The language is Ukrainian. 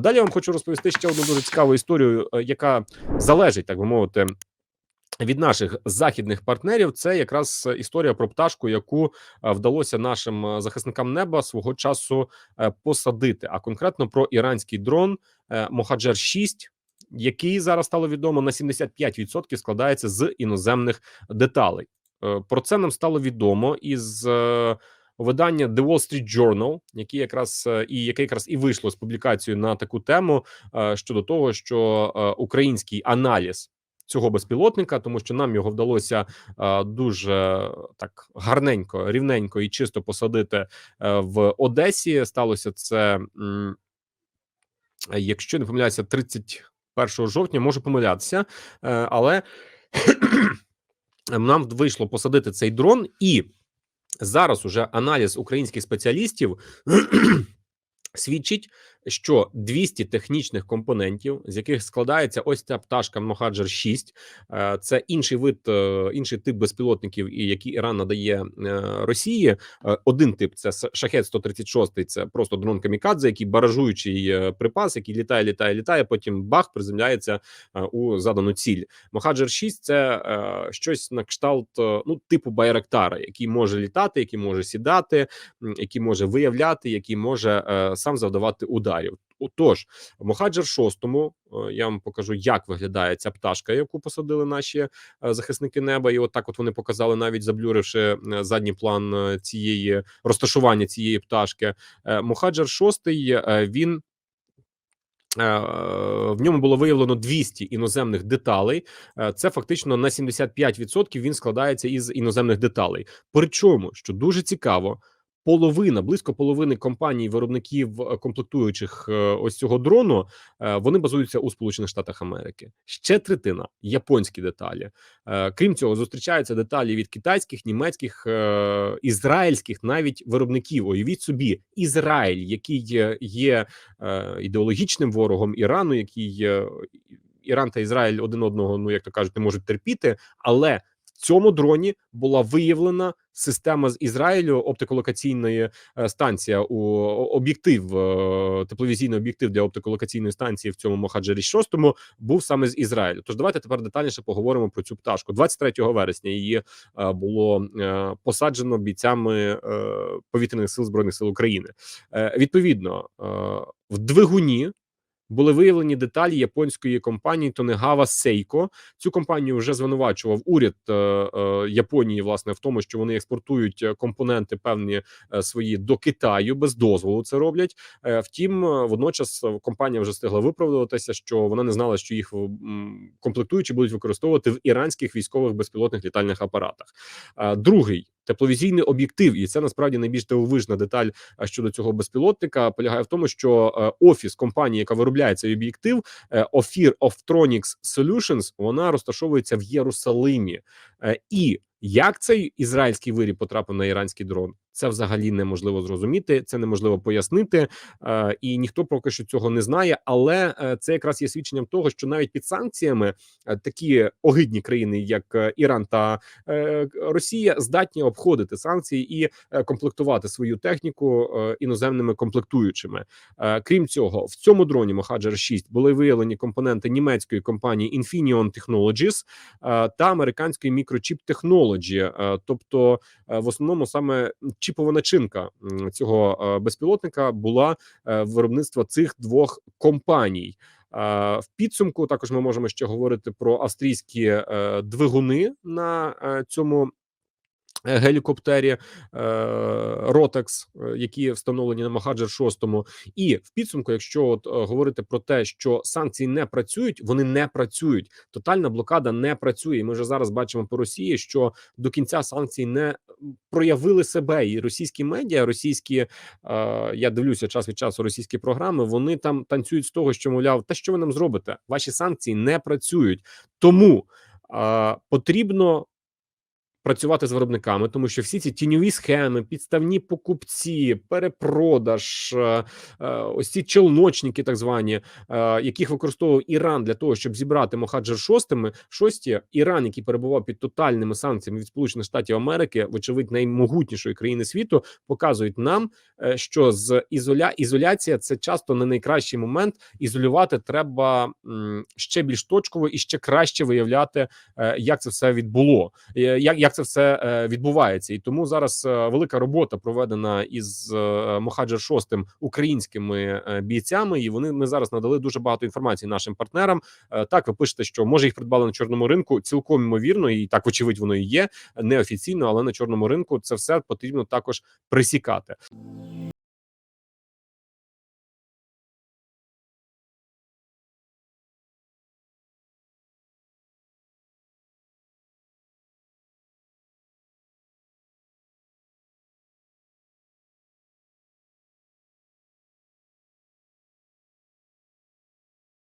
Далі я вам хочу розповісти ще одну дуже цікаву історію, е, яка залежить, так би мовити. Від наших західних партнерів це якраз історія про пташку, яку е, вдалося нашим е, захисникам неба свого часу посадити. А конкретно про іранський дрон Мохаджер 6 який зараз стало відомо на 75% складається з іноземних деталей. Про це нам стало відомо із видання The Wall Street Journal, який якраз е, і яке якраз і вийшло з публікацією на таку тему е, щодо того, що е, український аналіз. Цього безпілотника, тому що нам його вдалося е, дуже так гарненько, рівненько і чисто посадити е, в Одесі. Сталося це, м, якщо не помиляюся, 31 жовтня. Можу помилятися, е, але нам вийшло посадити цей дрон, і зараз уже аналіз українських спеціалістів свідчить, що 200 технічних компонентів, з яких складається ось ця пташка Мохаджер 6 е, це інший вид, е, інший тип безпілотників, які Іран надає е, Росії. Е, Один тип це шахет 136 Це просто дрон камікадзе, який баражуючий припас, який літає, літає, літає. Потім бах приземляється у задану ціль. Мохаджер 6 це щось на кшталт ну типу Байрактара, який може літати, який може сідати, який може виявляти, який може сам завдавати ударів. Отож, Мохаджер 6 я вам покажу, як виглядає ця пташка, яку посадили наші е, захисники неба, і от так от вони показали, навіть заблюривши е, задній план е, цієї розташування цієї пташки. Е, Мохаджер 6 е, він. Е, В ньому було виявлено 200 іноземних деталей. Е, Це фактично на 75% він складається із іноземних деталей. Причому, що дуже цікаво, половина, близько половини компаній виробників е, комплектуючих е, ось цього дрону, е, вони базуються у Сполучених Штатах Америки. Ще третина японські деталі. Крім цього, зустрічаються деталі від китайських, німецьких, ізраїльських навіть виробників. Уявіть собі, Ізраїль, який є- ідеологічним ворогом Ірану, який Іран та Ізраїль один одного, ну як то кажуть, не можуть терпіти, але цьому дроні була виявлена система з Ізраїлю оптиколокаційної е, станція у об'єктив, е, тепловізійний об'єктив для оптиколокаційної станції в цьому Мохаджері 6 був саме з Ізраїлю. Тож давайте тепер детальніше поговоримо про цю пташку. 23 вересня її е, було посаджено бійцями повітряних сил збройних сил України. Відповідно, в двигуні були виявлені деталі японської компанії Тонегава Сейко. Цю компанію вже звинувачував уряд е, е, Японії, власне, в тому, що вони експортують е, компоненти певні е, свої до Китаю без дозволу. Це роблять. Е, втім, е, водночас е, компанія вже встигла виправдуватися, що вона не знала, що їх комплектуючі будуть використовувати в іранських військових безпілотних літальних апаратах. Е, Другий тепловізійний об'єктив, і це насправді найбільш дивовижна деталь щодо цього безпілотника. Полягає в тому, що е, офіс компанії, яка виробляє цей об'єктив, Офір Ophir Optronics Solutions, вона розташовується в Єрусалимі. Е, і як цей ізраїльський виріб потрапив на іранський дрон, це взагалі неможливо зрозуміти, це неможливо пояснити, е, і ніхто поки що цього не знає. Але е, це якраз є свідченням того, що навіть під санкціями е, такі огидні країни, як Іран та Росія, здатні обходити санкції і комплектувати свою техніку іноземними комплектуючими. Крім цього, в цьому дроні Mohajer 6 були виявлені компоненти німецької компанії Infineon Technologies та американської Microchip Technology. Тобто, в основному саме чіпова начинка цього е, безпілотника була е, виробництва цих двох компаній. Е, В підсумку також ми можемо ще говорити про австрійські двигуни на цьому гелікоптері Ротекс, які встановлені на Махаджер 6 І в підсумку, якщо от говорити про те, що санкції не працюють, вони не працюють. Тотальна блокада не працює. Ми вже зараз бачимо по Росії, що до кінця санкції не проявили себе, і російські медіа, російські е, я дивлюся час від часу російські програми. Вони там танцюють з того, що мовляв, та що ви нам зробите? Ваші санкції не працюють, тому е, потрібно працювати з виробниками, тому що всі ці тіньові схеми, підставні покупці, перепродаж, е, е, ось ці челночники, так звані, е, яких використовував Іран для того, щоб зібрати Мохаджер шостими. Шості Іран, який перебував під тотальними санкціями від Сполучених Штатів Америки, вочевидь наймогутнішої країни світу, показують нам, що з ізоля ізоляція це часто не найкращий момент. Ізолювати треба ще більш точково і ще краще виявляти, як це все відбуло, е, як, як це все е, відбувається. І тому зараз е, велика робота проведена із е, Мохаджер шостим українськими бійцями, і вони ми зараз надали дуже багато інформації нашим партнерам. Так, ви пишете, що може їх придбали на чорному ринку. Цілком ймовірно, і так очевидь воно і є неофіційно, але на чорному ринку це все потрібно також присікати.